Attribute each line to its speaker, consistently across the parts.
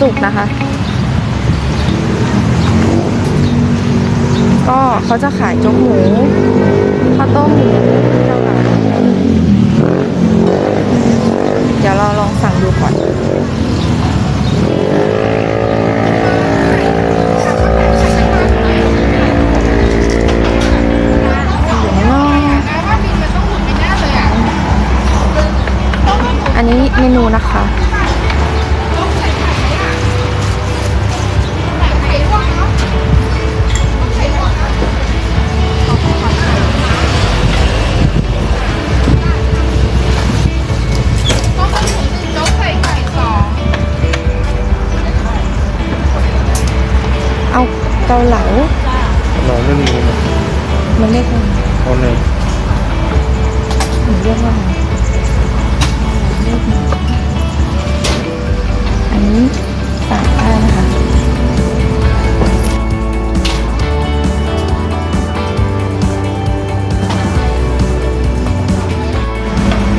Speaker 1: ศุกนะคะ ก็เขาจะขายโจ๊กหมูข้าวต้มหมูเจ้าหลานเดี๋ยวเราลองสั่งดูก่อนอันนี้เมนูนะคะ เกาเหลา
Speaker 2: เราไม่มีนะ
Speaker 1: มันเรียกว่า
Speaker 2: เอาหนึ่ง
Speaker 1: หนูเรียกว่าอะไรเรียกมาอันนี้สั่งได้นะคะ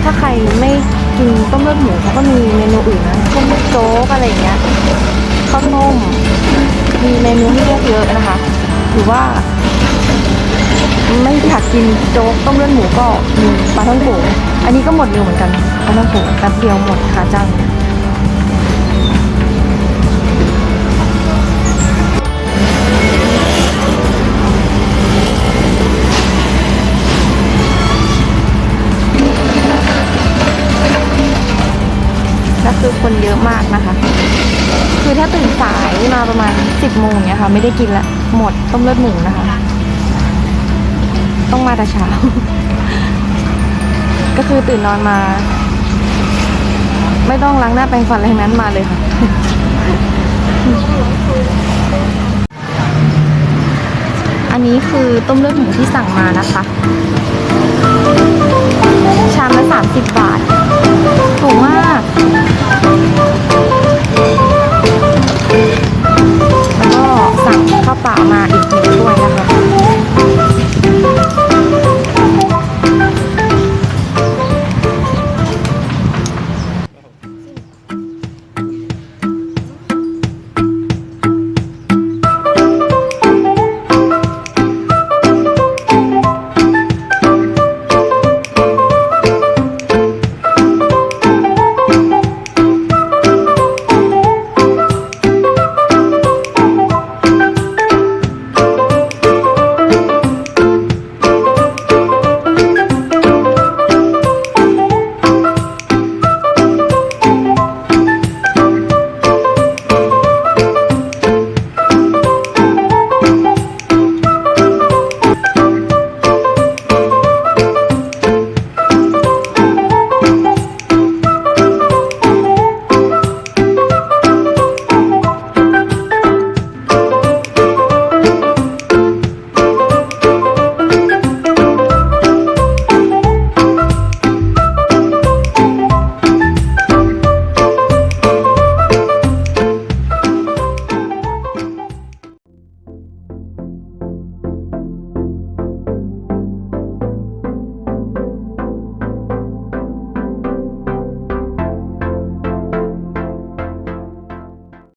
Speaker 1: ถ้าใครไม่กินต้มเลือดหมูเขาก็มีเมนูอื่นนะพวกโจ๊กอะไรอย่างเงี้ยข้าวต้ม มีเมนูให้เลือกเยอะนะคะหรือว่า ไม่อยากกินโจ๊กต้มเลือดหมูก็มีปลาท่องโกอันนี้ก็หมดเร็วเหมือนกันปลาท่องโกแป๊บเดียวหมดค่ะจังก็คือคนเยอะมากนะคะ คือถ้าตื่นสายมาประมาณ 10โมงเนี้ยค่ะไม่ได้กินละหมดต้มเลือดหมูนะคะ ต้องมาแต่เช้า ก็คือตื่นนอนมา ไม่ต้องล้างหน้าแปรงฟันอะไรทั้งนั้นมาเลยค่ะอันนี้คือต้มเลือดหมูที่สั่งมานะคะ ข้าวเปล่ามาอีกหนึ่งถ้วย